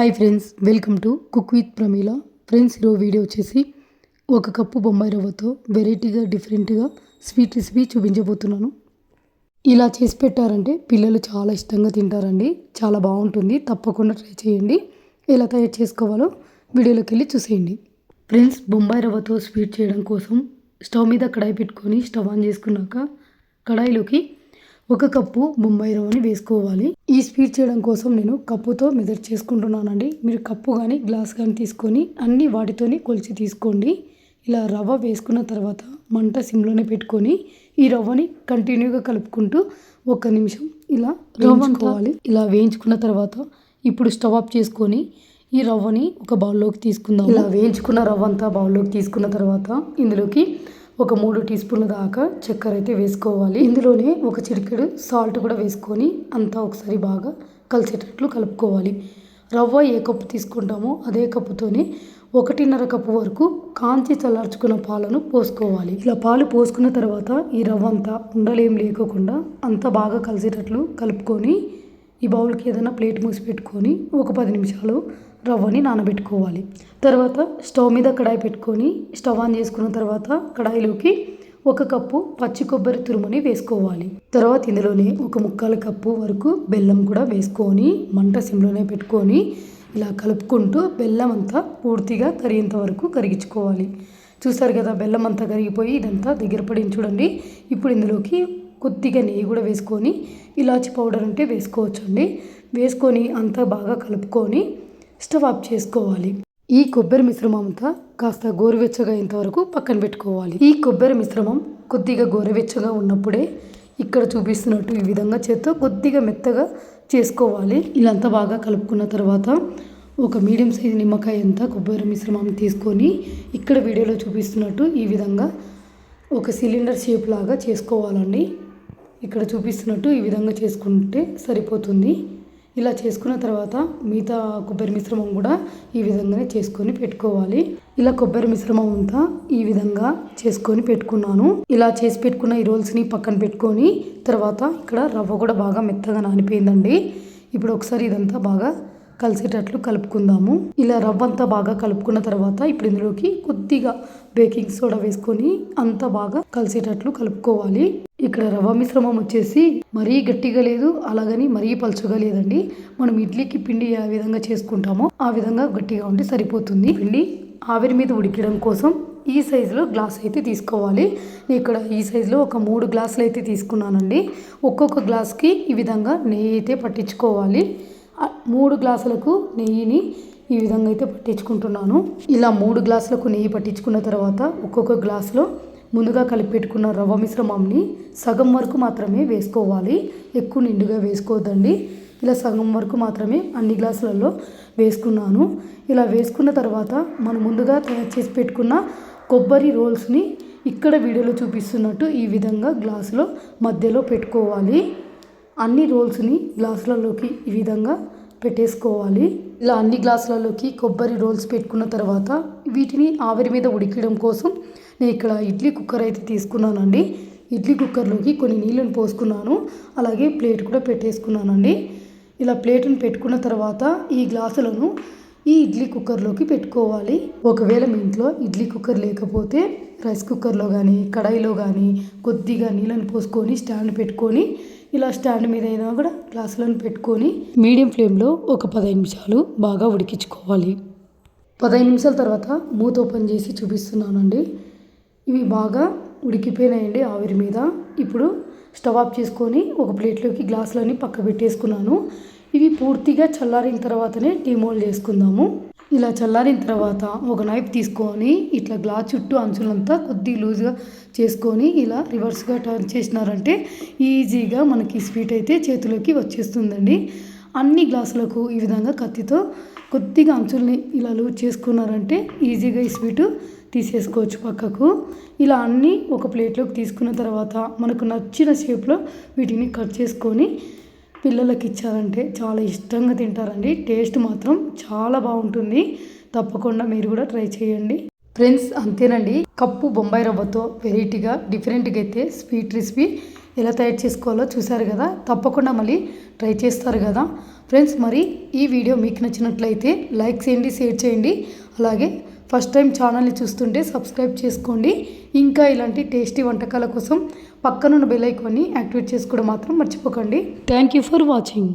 Hi friends welcome to cook with Pramila friends ఈరోజు video వచ్చేసి ఒక కప్పు బొంబాయి రవ్వతో వెరైటీగా డిఫరెంట్గా స్వీట్ రెసిపీ చూపించబోతున్నాను. ఇలా చేసి పెట్టారంటే పిల్లలు చాలా ఇష్టంగా తింటారండి. చాలా బాగుంటుంది. తప్పకుండా ట్రై చేయండి. ఎలా తయారు చేసుకోవాలో వీడియోలోకి వెళ్ళి చూసేయండి. ఫ్రెండ్స్ బొంబాయి రవ్వతో స్వీట్ చేయడం కోసం స్టవ్ మీద కడాయి పెట్టుకొని స్టవ్ ఆన్ చేసుకున్నాక కడాయిలోకి ఒక కప్పు బొంబాయి రవ్వని వేసుకోవాలి. ఈ స్వీట్ చేయడం కోసం నేను కప్పుతో మెజర్ చేసుకుంటున్నానండి. మీరు కప్పు కానీ గ్లాస్ కానీ తీసుకొని అన్ని వాటితోని కొలిచి తీసుకోండి. ఇలా రవ్వ వేసుకున్న తర్వాత మంట సిమ్లోనే పెట్టుకొని ఈ రవ్వని కంటిన్యూగా కలుపుకుంటూ ఒక నిమిషం ఇలా వేయించుకోవాలి. ఇలా వేయించుకున్న తర్వాత ఇప్పుడు స్టవ్ ఆఫ్ చేసుకొని ఈ రవ్వని ఒక బౌల్లోకి తీసుకుందాం ఇలా వేయించుకున్న రవ్వ అంతా బౌల్లోకి తీసుకున్న తర్వాత ఇందులోకి ఒక మూడు టీ స్పూన్ల దాకా చక్కెర అయితే వేసుకోవాలి. ఇందులోనే ఒక చిటికెడు సాల్ట్ కూడా వేసుకొని అంతా ఒకసారి బాగా కలిసేటట్లు కలుపుకోవాలి. రవ్వ ఏ కప్పు తీసుకుంటామో అదే కప్పుతోనే ఒకటిన్నర కప్పు వరకు కాంచి చల్లార్చుకున్న పాలను పోసుకోవాలి. ఇలా పాలు పోసుకున్న తర్వాత ఈ రవ్వ అంతా ఉండలేం లేకోకుండా అంతా బాగా కలిసేటట్లు కలుపుకొని ఈ బౌల్కి ఏదైనా ప్లేట్ మూసి పెట్టుకొని ఒక పది నిమిషాలు రవ్వని నానబెట్టుకోవాలి. తర్వాత స్టవ్ మీద కడాయి పెట్టుకొని స్టవ్ ఆన్ చేసుకున్న తర్వాత కడాయిలోకి ఒక కప్పు పచ్చి కొబ్బరి తురుముని వేసుకోవాలి. తర్వాత ఇందులోనే ఒక ముక్కాల కప్పు వరకు బెల్లం కూడా వేసుకొని మంట సిమ్లోనే పెట్టుకొని ఇలా కలుపుకుంటూ బెల్లం అంతా పూర్తిగా కరిగేంత వరకు కరిగించుకోవాలి. చూస్తారు కదా బెల్లం అంతా కరిగిపోయి ఇదంతా దగ్గర పడింది చూడండి. ఇప్పుడు ఇందులోకి కొద్దిగా నెయ్యి కూడా వేసుకొని ఇలాచి పౌడర్ అంటే వేసుకోవచ్చండి. వేసుకొని అంతా బాగా కలుపుకొని స్టవ్ ఆఫ్ చేసుకోవాలి. ఈ కొబ్బరి మిశ్రమం అంతా కాస్త గోరువెచ్చగా అయ్యేంత పక్కన పెట్టుకోవాలి. ఈ కొబ్బరి మిశ్రమం కొద్దిగా గోరువెచ్చగా ఉన్నప్పుడే ఇక్కడ చూపిస్తున్నట్టు ఈ విధంగా చేత్తో కొద్దిగా మెత్తగా చేసుకోవాలి. ఇలాంతా బాగా కలుపుకున్న తర్వాత ఒక మీడియం సైజు నిమ్మకాయ అంతా కొబ్బరి మిశ్రమం తీసుకొని ఇక్కడ వీడియోలో చూపిస్తున్నట్టు ఈ విధంగా ఒక సిలిండర్ షేప్ లాగా చేసుకోవాలండి. ఇక్కడ చూపిస్తున్నట్టు ఈ విధంగా చేసుకుంటే సరిపోతుంది. ఇలా చేసుకున్న తర్వాత మిగతా కొబ్బరి మిశ్రమం కూడా ఈ విధంగానే చేసుకొని పెట్టుకోవాలి. ఇలా కొబ్బరి మిశ్రమం అంతా ఈ విధంగా చేసుకొని పెట్టుకున్నాను. ఇలా చేసి పెట్టుకున్న ఈ రోల్స్ని పక్కన పెట్టుకొని తర్వాత ఇక్కడ రవ్వ కూడా బాగా మెత్తగా నానిపోయిందండి. ఇప్పుడు ఒకసారి ఇదంతా బాగా కలిసేటట్లు కలుపుకుందాము. ఇలా రవ్వ అంతా బాగా కలుపుకున్న తర్వాత ఇప్పుడు ఇందులోకి కొద్దిగా బేకింగ్ సోడా వేసుకొని అంతా బాగా కలిసేటట్లు కలుపుకోవాలి. ఇక్కడ రవ్వ మిశ్రమం వచ్చేసి మరీ గట్టిగా లేదు అలాగని మరీ పలుచగా లేదండి. మనం ఇడ్లీకి పిండి ఏ విధంగా చేసుకుంటామో ఆ విధంగా గట్టిగా ఉంటే సరిపోతుంది. పిండి ఆవిరి మీద ఉడికడం కోసం ఈ సైజులో గ్లాస్ అయితే తీసుకోవాలి. నేను ఇక్కడ ఈ సైజులో ఒక మూడు గ్లాసులు అయితే తీసుకున్నానండి. ఒక్కొక్క గ్లాస్కి ఈ విధంగా నెయ్యి అయితే పట్టించుకోవాలి. మూడు గ్లాసులకు నెయ్యిని ఈ విధంగా అయితే పట్టించుకుంటున్నాను. ఇలా మూడు గ్లాసులకు నెయ్యి పట్టించుకున్న తర్వాత ఒక్కొక్క గ్లాసులో ముందుగా కలిపి పెట్టుకున్న రవ్వ మిశ్రమంని సగం వరకు మాత్రమే వేసుకోవాలి. ఎక్కువ నిండుగా వేసుకోవద్దండి. ఇలా సగం వరకు మాత్రమే అన్ని గ్లాసులలో వేసుకున్నాను. ఇలా వేసుకున్న తర్వాత మనం ముందుగా తయారు చేసి పెట్టుకున్న కొబ్బరి రోల్స్ని ఇక్కడ వీడియోలో చూపిస్తున్నట్టు ఈ విధంగా గ్లాసులో మధ్యలో పెట్టుకోవాలి. అన్ని రోల్స్ని గ్లాసులలోకి ఈ విధంగా పెట్టేసుకోవాలి. ఇలా అన్ని గ్లాసులలోకి కొబ్బరి రోల్స్ పెట్టుకున్న తర్వాత వీటిని ఆవిరి మీద ఉడికడం కోసం నేను ఇక్కడ ఇడ్లీ కుక్కర్ అయితే తీసుకున్నానండి. ఇడ్లీ కుక్కర్లోకి కొన్ని నీళ్ళని పోసుకున్నాను. అలాగే ప్లేట్ కూడా పెట్టేసుకున్నానండి. ఇలా ప్లేట్ని పెట్టుకున్న తర్వాత ఈ గ్లాసులను ఈ ఇడ్లీ కుక్కర్లోకి పెట్టుకోవాలి. ఒకవేళ మీ ఇంట్లో ఇడ్లీ కుక్కర్ లేకపోతే రైస్ కుక్కర్లో కానీ కడాయిలో కానీ కొద్దిగా నీళ్ళని పోసుకొని స్టాండ్ పెట్టుకొని ఇలా స్టాండ్ మీద అయినా కూడా గ్లాసులను పెట్టుకొని మీడియం ఫ్లేమ్లో ఒక పదహైదు నిమిషాలు బాగా ఉడికించుకోవాలి. పదహైదు నిమిషాల తర్వాత మూత ఓపెన్ చేసి చూపిస్తున్నానండి. ఇవి బాగా ఉడికిపోయినాయండి ఆవిరి మీద. ఇప్పుడు స్టవ్ ఆఫ్ చేసుకొని ఒక ప్లేట్లోకి గ్లాసులన్నీ పక్క పెట్టేసుకున్నాను. ఇవి పూర్తిగా చల్లారిన తర్వాతనే డిమోల్డ్ చేసుకుందాము. ఇలా చల్లారిన తర్వాత ఒక నైఫ్ తీసుకొని ఇట్లా గ్లాస్ చుట్టూ అంచులంతా కొద్ది లూజ్గా చేసుకొని ఇలా రివర్స్గా టర్న్ చేసినారంటే ఈజీగా మనకి స్వీట్ అయితే చేతిలోకి వచ్చేస్తుందండి. అన్ని గ్లాసులకు ఈ విధంగా కత్తితో కొద్దిగా అంచుల్ని ఇలా లూజ్ చేసుకున్నారంటే ఈజీగా ఈ స్వీటు తీసేసుకోవచ్చు పక్కకు. ఇలా అన్నీ ఒక ప్లేట్లోకి తీసుకున్న తర్వాత మనకు నచ్చిన షేప్లో వీటిని కట్ చేసుకొని పిల్లలకి ఇచ్చారంటే చాలా ఇష్టంగా తింటారండి. టేస్ట్ మాత్రం చాలా బాగుంటుంది. తప్పకుండా మీరు కూడా ట్రై చేయండి. ఫ్రెండ్స్ అంతేనండి. కప్పు బొంబాయి రవ్వతో వెరైటీగా డిఫరెంట్గా అయితే స్వీట్ రెసిపీ ఎలా తయారు చేసుకోవాలో చూశారు కదా? తప్పకుండా మళ్ళీ ట్రై చేస్తారు కదా? ఫ్రెండ్స్ మరి ఈ వీడియో మీకు నచ్చినట్లయితే లైక్ చేయండి షేర్ చేయండి. అలాగే ఫస్ట్ టైం ఛానల్ని చూస్తుంటే సబ్స్క్రైబ్ చేసుకోండి. ఇంకా ఇలాంటి టేస్టీ వంటకాల కోసం పక్కనున్న బెల్ ఐకాన్ని యాక్టివేట్ చేసుకోవడం మాత్రం మర్చిపోకండి. Thank you for watching